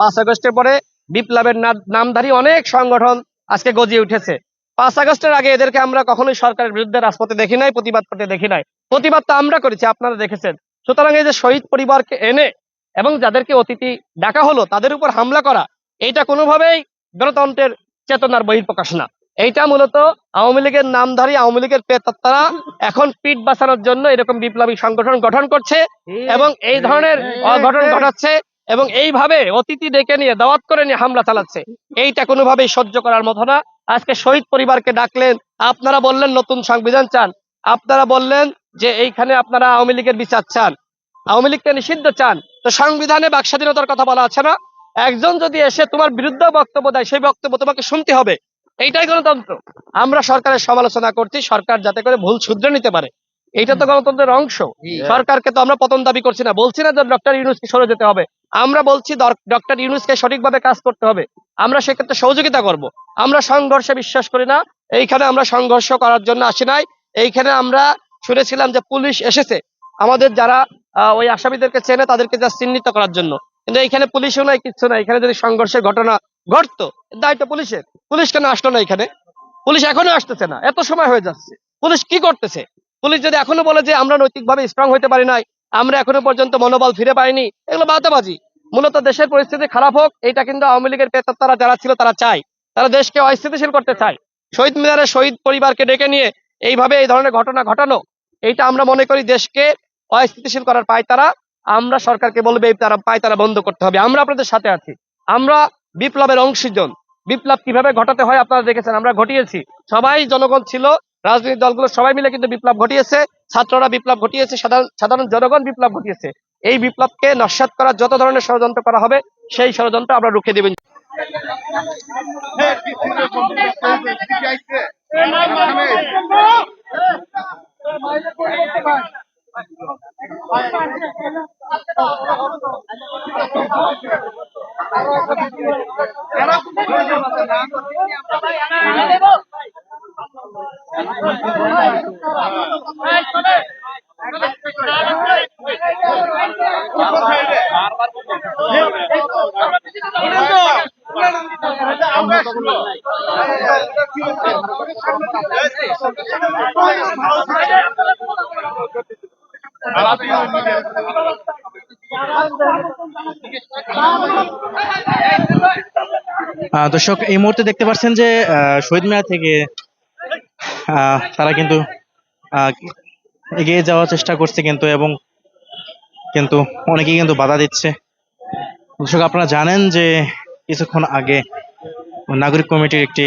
পাঁচ আগস্টের পরে বিপ্লবের নামধারী অনেক সংগঠন আজকে গজিয়ে উঠেছে। পাঁচ আগস্টের আগে এদেরকে আমরা কখনোই সরকারের বিরুদ্ধে রাজপথে দেখি নাই প্রতিবাদ করতে দেখি নাই। প্রতিবাদ তো আমরা করেছি আপনারা দেখেছেন। সুতরাং এই যে শহীদ পরিবারকে এনে এবং যাদেরকে অতিথি ডাকা হলো তাদের উপর হামলা করা এইটা কোনোভাবেই গণতন্ত্রের চেতনার বহিঃপ্রকাশ না। এইটা মূলত আওয়ামী লীগের নামধারী আওয়ামী লীগের পেতাত্তারা এখন পিঠ বাঁচানোর জন্য এরকম বিপ্লবী সংগঠন গঠন করছে এবং এই ধরনের অঘটন ঘটাচ্ছে। এবং এইভাবে অতিথি ডেকে নিয়ে দাওয়াত করে নিয়ে হামলা চালাচ্ছে। এইটা কোনোভাবেই সহ্য করার মতো না। আজকে শহীদ পরিবারকে ডাকলেন আপনারা বললেন নতুন সংবিধান চান। আপনারা বললেন যে এইখানে আপনারা আওয়ামী লীগের বিচার চান। আওয়ামী লীগকে নিষিদ্ধ চান। তো সংবিধানে বাক স্বাধীনতার কথা বলা আছে না? একজন যদি এসে তোমার বিরুদ্ধে বক্তব্য দেয় সেই বক্তব্য তোমাকে শুনতে হবে। এইটাই গণতন্ত্র। আমরা সরকারের সমালোচনা করছি সরকার যাতে করে ভুল শুধরে নিতে পারে। এইটা তো গণতন্ত্রের অংশ। সরকারকে তো আমরা পতন দাবি করছি না। বলছি না যে ডক্টর ইউনুসকে সরে যেতে হবে। আমরা বলছি ডক্টর ইউনুসকে সঠিকভাবে কাজ করতে হবে। আমরা সেক্ষেত্রে সহযোগিতা করব। আমরা সংঘর্ষে বিশ্বাস করি না। এইখানে আমরা সংঘর্ষ করার জন্য আসি নাই। এইখানে আমরা শুনেছিলাম যে পুলিশ এসেছে। আমাদের যারা ওই আসামিদেরকে চেনে তাদেরকে যা চিহ্নিত করার জন্য। কিন্তু এইখানে পুলিশও নাই কিচ্ছু নাই। এখানে যদি সংঘর্ষের ঘটনা ঘটতো দায়িত্ব পুলিশের। পুলিশ কেন আসলো না এখানে? পুলিশ এখনও আসতেছে না। এত সময় হয়ে যাচ্ছে। পুলিশ কি করতেছে? পুলিশ যদি এখনও বলে যে আমরা নৈতিকভাবে স্ট্রং হতে পারি নাই, আমরা এখনও পর্যন্ত মনোবল ফিরে পাইনি, এগুলো বাতাবাজি। মূলত দেশের পরিস্থিতি খারাপ হোক এটা কিন্তু আওয়ামী লীগের পেতারা যারা ছিল তারা চায়। তারা দেশকে অস্থিতিশীল করতে চায়। শহীদ মিনারে শহীদ পরিবারকে ডেকে নিয়ে এইভাবে এই ধরনের ঘটনা ঘটানো, এইটা আমরা মনে করি দেশকে অস্থিতিশীল করার পায়তারা। আমরা সরকারকে বলবে তারা পায়তারা বন্ধ করতে হবে। আমরা আপনাদের সাথে আছি। আমরা বিপ্লবের অংশীজন। বিপ্লব কীভাবে ঘটাতে হয় আপনারা দেখেছেন, আমরা ঘটিয়েছি। সবাই জনগণ ছিল, রাজনৈতিক দলগুলো সবাই মিলে কিন্তু বিপ্লব ঘটিয়েছে। ছাত্ররা বিপ্লব ঘটিয়েছে, সাধারণ সাধারণ জনগণ বিপ্লব ঘটিয়েছে। এই বিপ্লবকে নস্যাৎ করার যত ধরনের ষড়যন্ত্র করা হবে সেই ষড়যন্ত্র আমরা রুখে দেবেন দর্শক, এই মুহূর্তে দেখতে পাচ্ছেন যে শহীদ মিনার থেকে তারা কিন্তু এগিয়ে যাওয়ার চেষ্টা করছে কিন্তু এবং কিন্তু অনেকেই কিন্তু বাধা দিচ্ছে। দর্শক আপনারা জানেন যে কিছুক্ষণ আগে নাগরিক কমিটির একটি